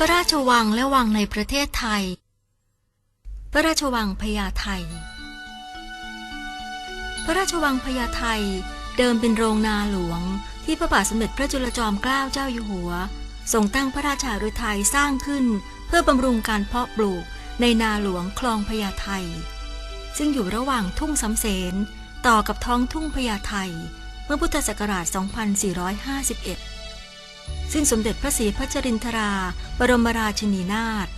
พระราชวังและวังในประเทศไทย พระราชวังพญาไทพระราชวังพญาไทเดิมเป็นโรงนาหลวง ที่พระบาทสมเด็จพระจุลจอมเกล้าเจ้าอยู่หัวทรงตั้งพระราชาฤทัยสร้างขึ้น เพื่อบำรุงการเพาะปลูกในนาหลวงคลองพญาไทซึ่งอยู่ระหว่างทุ่งสำเสนต่อกับท้องทุ่งพญาไทเมื่อพุทธศักราช 2451 ซึ่งสมเด็จพระศรีพัชรินทรา บรมราชินีนาถ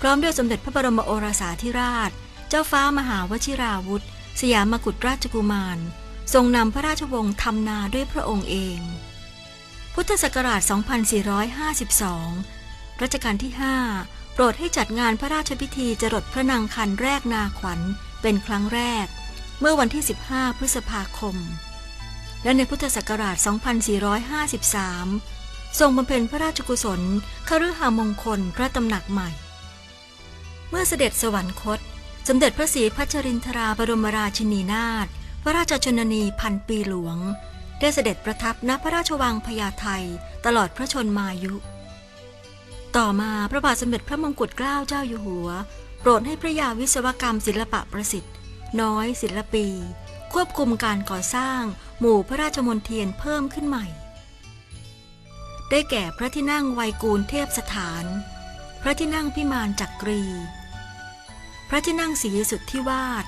พร้อมด้วยสมเด็จพระบรมโอรสาธิราช เจ้าฟ้ามหาวชิราวุธ สยามกุฎราชกุมาร ทรงนำพระราชวงศ์ทำนาด้วยพระองค์เอง พุทธศักราช 2452 รัชกาลที่ 5 โปรดให้จัดงานพระราชพิธีจรดพระนางคันแรกนาขวัญเป็นครั้งแรก เมื่อวันที่ 15 พฤษภาคม และในพุทธศักราช 2453 ทรงบำเพ็ญพระราชกุศลคฤหามงคลพระตำหนักใหม่ เมื่อเสด็จสวรรคต สมเด็จพระศรีพัชรินทราบรมราชินีนาถพระราชชนนีพันปีหลวง ได้เสด็จประทับณพระราชวังพญาไทตลอดพระชนมายุ ต่อมาพระบาทสมเด็จพระมงกุฎเกล้าเจ้าอยู่หัว โปรดให้พระยาวิศวกรรมศิลปะประสิทธิ์ น้อยศิลปี ควบคุมการก่อสร้าง หมู่พระราชมนเทียนเพิ่มขึ้นใหม่ ได้แก่พระที่นั่งไวยกูลเทพสถาน พระที่นั่งพิมานจักรี พระที่นั่งศรีสุทธิวาส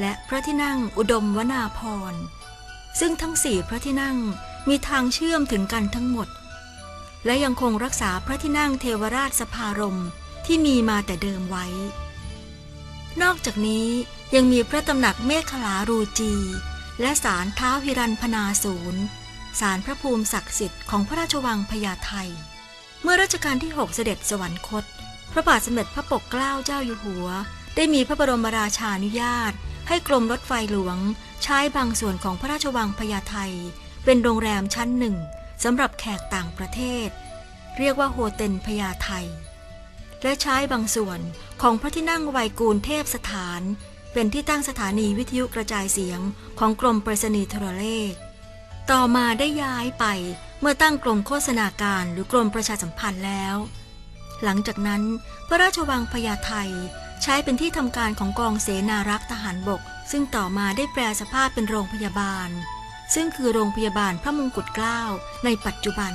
และพระที่นั่งอุดมวนาพร ซึ่งทั้งสี่พระที่นั่งมีทางเชื่อมถึงกันทั้งหมด และยังคงรักษาพระที่นั่งเทวราชสภารมที่มีมาแต่เดิมไว้ นอกจากนี้ยังมีพระตำหนักเมฆขลารูจี และศาลเท้าหิรันพนาศูนย์ ศาลพระภูมิศักดิ์สิทธิ์ของพระราชวังพญาไทเมื่อรัชกาลที่ 6 เสด็จสวรรคต พระบาทสมเด็จพระปกเกล้าเจ้าอยู่หัว ได้มีพระบรมราชานุญาต ให้กรมรถไฟหลวง ใช้บางส่วนของพระราชวังพญาไทเป็นโรงแรมชั้นหนึ่งสำหรับแขกต่างประเทศ เรียกว่าโฮเทลพญาไทและใช้บางส่วนของพระที่นั่งไวยกูลเทพสถาน เป็นที่ตั้งสถานีวิทยุกระจายเสียงของกรมไปรษณีย์โทรเลข ต่อมาได้ย้ายไปเมื่อตั้งกรมโฆษณาการหรือกรมประชาสัมพันธ์แล้ว หลังจากนั้นพระราชวังพญาไทใช้เป็นที่ทำการของกองเสนารักษ์ทหารบก ซึ่งต่อมาได้แปลสภาพเป็นโรงพยาบาล ซึ่งคือโรงพยาบาลพระมงกุฎเกล้าในปัจจุบัน